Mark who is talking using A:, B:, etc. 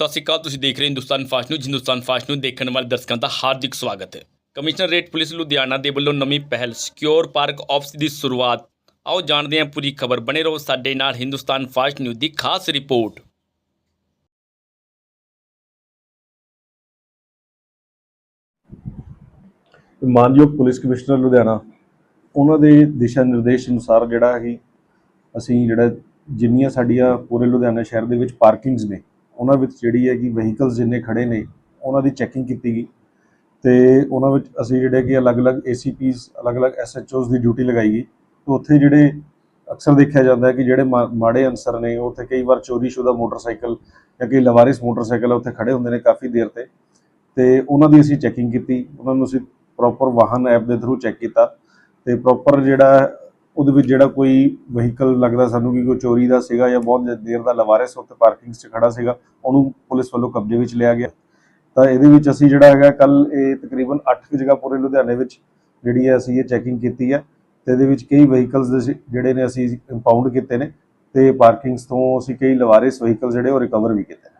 A: ਸਤਿ ਸ਼੍ਰੀ ਅਕਾਲ, ਤੁਸੀਂ ਦੇਖ ਰਹੇ Hindustan fast news, Hindustan fast news ਦੇਖਣ ਵਾਲੇ ਦਰਸ਼ਕਾਂ ਦਾ ਹਾਰਦਿਕ ਸਵਾਗਤ ਹੈ। ਕਮਿਸ਼ਨਰੇਟ ਪੁਲਿਸ ਲੁਧਿਆਣਾ ਦੇ ਵੱਲੋਂ ਨਵੀਂ ਪਹਿਲ ਸਿਕਿਉਰ ਪਾਰਕ ਆਫਿਸ ਦੀ ਸ਼ੁਰੂਆਤ। ਆਓ ਜਾਣਦੇ ਹਾਂ, ਪੂਰੀ ਖਬਰ ਬਣੇ ਰਹੋ ਸਾਡੇ ਨਾਲ ਹਿੰਦੁਸਤਾਨ ਫਾਸਟ ਨਿਊਜ਼ ਦੀ ਖਾਸ ਰਿਪੋਰਟ।
B: ਮਾਨਯੋਗ ਪੁਲਿਸ ਕਮਿਸ਼ਨਰ ਲੁਧਿਆਣਾ, ਉਹਨਾਂ ਦੇ ਦਿਸ਼ਾ ਨਿਰਦੇਸ਼ ਅਨੁਸਾਰ ਜਿਹੜਾ ਹੈ ਅਸੀਂ ਜਿਹੜਾ ਜਿੰਨੀਆਂ ਸਾਡੀਆਂ ਪੂਰੇ ਲੁਧਿਆਣਾ ਸ਼ਹਿਰ ਦੇ ਵਿੱਚ ਪਾਰਕਿੰਗਸ ਨੇ ਉਹਨਾਂ ਵਿੱਚ ਜਿਹੜੀ ਹੈ ਕਿ ਵਹੀਕਲਸ ਜਿੰਨੇ ਖੜੇ ਨੇ, ਉਹਨਾਂ ਦੀ ਚੈਕਿੰਗ ਕੀਤੀ ਗਈ ਤੇ ਉਹਨਾਂ ਵਿੱਚ ਅਸੀਂ ਜਿਹੜੇ ਕਿ ਅਲੱਗ-ਅਲੱਗ ACPs ਅਲੱਗ-ਅਲੱਗ SHOs ਦੀ ਡਿਊਟੀ ਲਗਾਈ ਗਈ। ਤੇ ਉੱਥੇ ਜਿਹੜੇ ਅਕਸਰ ਦੇਖਿਆ ਜਾਂਦਾ ਹੈ ਕਿ ਜਿਹੜੇ ਮਾ- ਮਾੜੇ ਅਨਸਰ ਨੇ, ਉੱਥੇ ਕਈ ਵਾਰ ਚੋਰੀशुदा ਮੋਟਰਸਾਈਕਲ ਜਾਂ ਕਈ ਲਵਾਰਿਸ ਮੋਟਰਸਾਈਕਲ ਉੱਥੇ ਖੜੇ ਹੁੰਦੇ ਨੇ ਕਾਫੀ ਦੇਰ ਤੇ। ਤੇ ਉਹਨਾਂ ਦੀ ਅਸੀਂ ਚੈਕਿੰਗ ਕੀਤੀ, ਉਹਨਾਂ ਨੂੰ ਅਸੀਂ ਪ੍ਰੋਪਰ ਵਾਹਨ ਐਪ ਦੇ ਥਰੂ ਚੈੱਕ ਕੀਤਾ ਤੇ ਪ੍ਰੋਪਰ ਜਿਹੜਾ ਉਹਦੇ ਵਿੱਚ ਜਿਹੜਾ ਕੋਈ ਵਹੀਕਲ ਲੱਗਦਾ ਸਾਨੂੰ ਕਿ ਕੋਈ ਚੋਰੀ ਦਾ ਸੀਗਾ ਜਾਂ ਬਹੁਤ ਦੇਰ ਦਾ ਲਵਾਰਿਸ ਉੱਥੇ ਪਾਰਕਿੰਗ 'ਚ ਖੜਾ ਸੀਗਾ, ਉਹਨੂੰ ਪੁਲਿਸ ਵੱਲੋਂ ਕਬਜ਼ੇ ਵਿੱਚ ਲਿਆ ਗਿਆ। ਤਾਂ ਇਹਦੇ ਵਿੱਚ ਅਸੀਂ ਜਿਹੜਾ ਹੈਗਾ ਕੱਲ ਇਹ ਤਕਰੀਬਨ 8 ਜਗ੍ਹਾ ਪੂਰੇ ਲੁਧਿਆਣੇ ਵਿੱਚ ਜਿਹੜੀ ਹੈ ਅਸੀਂ ਇਹ ਚੈਕਿੰਗ ਕੀਤੀ ਹੈ ਤੇ ਇਹਦੇ ਵਿੱਚ ਕਈ ਵਹੀਕਲਸ ਜਿਹੜੇ ਨੇ ਅਸੀਂ ਇੰਪਾਊਂਡ ਕੀਤੇ ਨੇ ਤੇ ਪਾਰਕਿੰਗਸ ਤੋਂ ਅਸੀਂ ਕਈ ਲਵਾਰਿਸ ਵਹੀਕਲ ਜਿਹੜੇ ਉਹ ਰਿਕਵਰ ਵੀ ਕੀਤੇ ਨੇ।